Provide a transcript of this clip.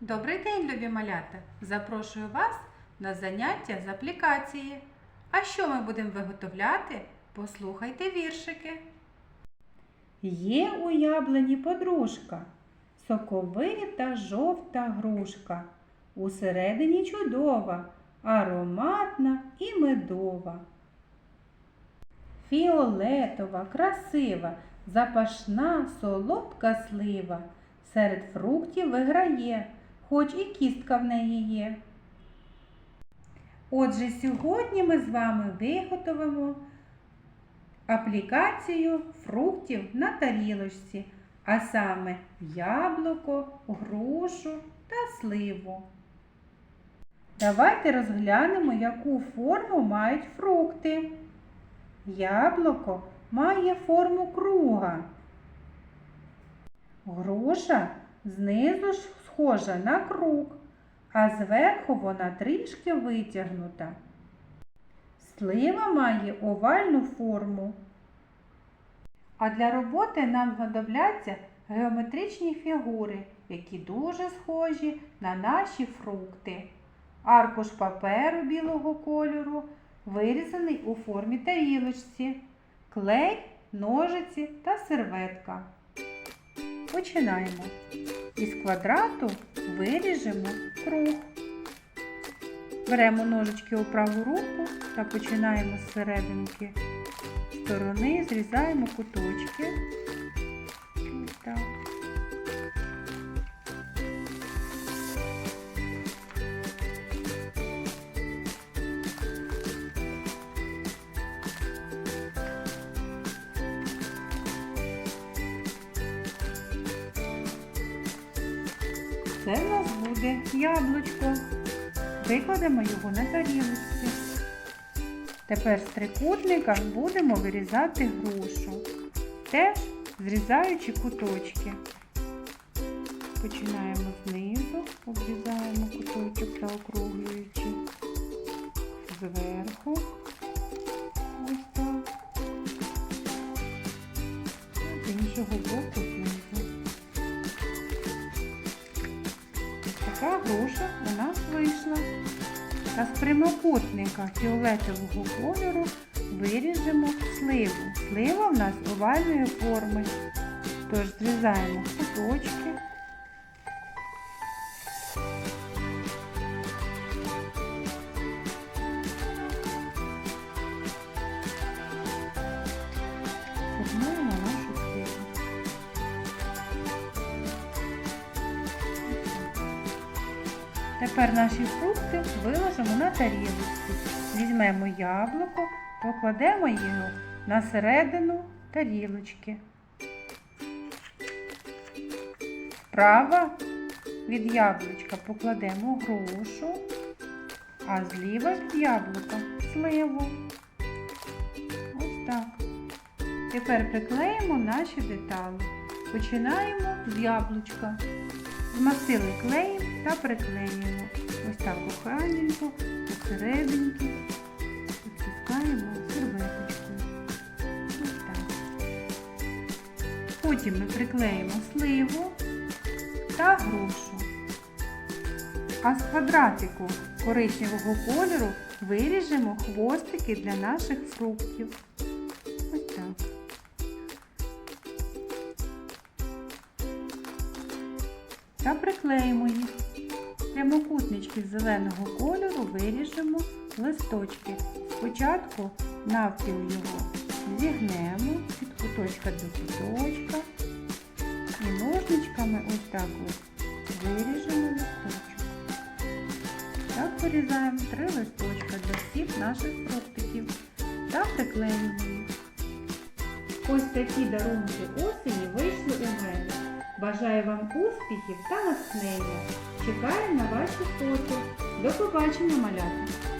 Добрий день, любі малята! Запрошую вас на заняття з аплікації. А що ми будемо виготовляти? Послухайте віршики. Є у яблуні подружка, соковита жовта грушка, усередині чудова, ароматна і медова. Фіолетова, красива, запашна, солодка слива, серед фруктів виграє, хоч і кістка в неї є. Отже, сьогодні ми з вами виготовимо аплікацію фруктів на тарілочці, а саме яблуко, грушу та сливу. Давайте розглянемо, яку форму мають фрукти. Яблуко має форму круга. Груша знизу схожа на круг, а зверху вона трішки витягнута. Слива має овальну форму. А для роботи нам знадобляться геометричні фігури, які дуже схожі на наші фрукти. Аркуш паперу білого кольору, вирізаний у формі тарілочці, клей, ножиці та серветка. Починаємо. Із квадрату виріжемо круг. Беремо ножички у праву руку та починаємо з серединки сторони, зрізаємо куточки. Це в нас буде яблучко. Викладемо його на тарілочці. Тепер з трикутника будемо вирізати грушу, теж зрізаючи куточки. Починаємо знизу, обрізаємо куточок та округлюючи зверху. Ось так. З іншого боку знизу. Груша у нас вийшла. Та з прямокутника фіолетового кольору виріжемо сливу. Слива в нас овальної форми. Тож зрізаємо куточки. Тепер наші фрукти виложимо на тарілочку. Візьмемо яблуко, покладемо його на середину тарілочки. Справа від яблучка покладемо грушу, а зліва від яблука сливу. Ось так. Тепер приклеїмо наші деталі. Починаємо з яблучка. Змастили клеєм та приклеюємо. Ось так охайненько, посерединки. Підтискаємо серветочкою. Ось так. Потім ми приклеїмо сливу та грушу. А з квадратику коричневого кольору виріжемо хвостики для наших фруктів. Ось так. Та приклеїмо їх. Прямокутнички зеленого кольору виріжемо листочки. Спочатку навпіл його зігнемо від куточка до куточка і ножничками ось так ось виріжемо листочок. Так вирізаємо три листочка для всіх наших фруктиків та приклеїмо їх. Ось такі дарунки осені вийшли у мене. Бажаю вам успіхів та натхнення. Чекаю на ваші фото. До побачення, малята!